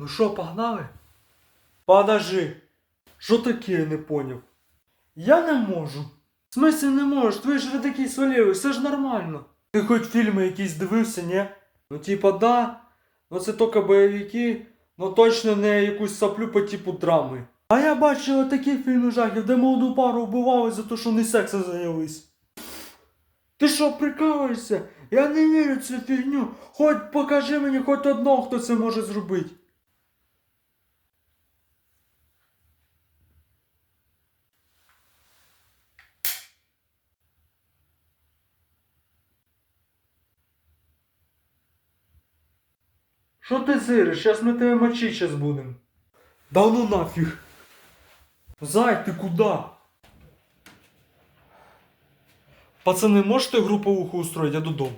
Ну що, погнали? Подожди. Що таке, я не поняв? Я не можу. В смысле не можеш? Твої ж такий свалєвий, все ж нормально. Ти хоч фільми якісь дивився, ні? Ну типа да. Ну це тільки бойовики, ну точно не якусь саплю по типу драми. А я бачила такі фільми жахів, де молоду пару вбивали за те, що вони сексом зайнялись. Ти що, прикалуєшся? Я не вірю в цю фігню. Хоч покажи мені хоч одного, хто це може зробити. Що ти зириш? Щас ми тебе мочить щас будем. Да ну нафіг. Зай, ти куда? Пацани, можете групповуху устроить, я додому.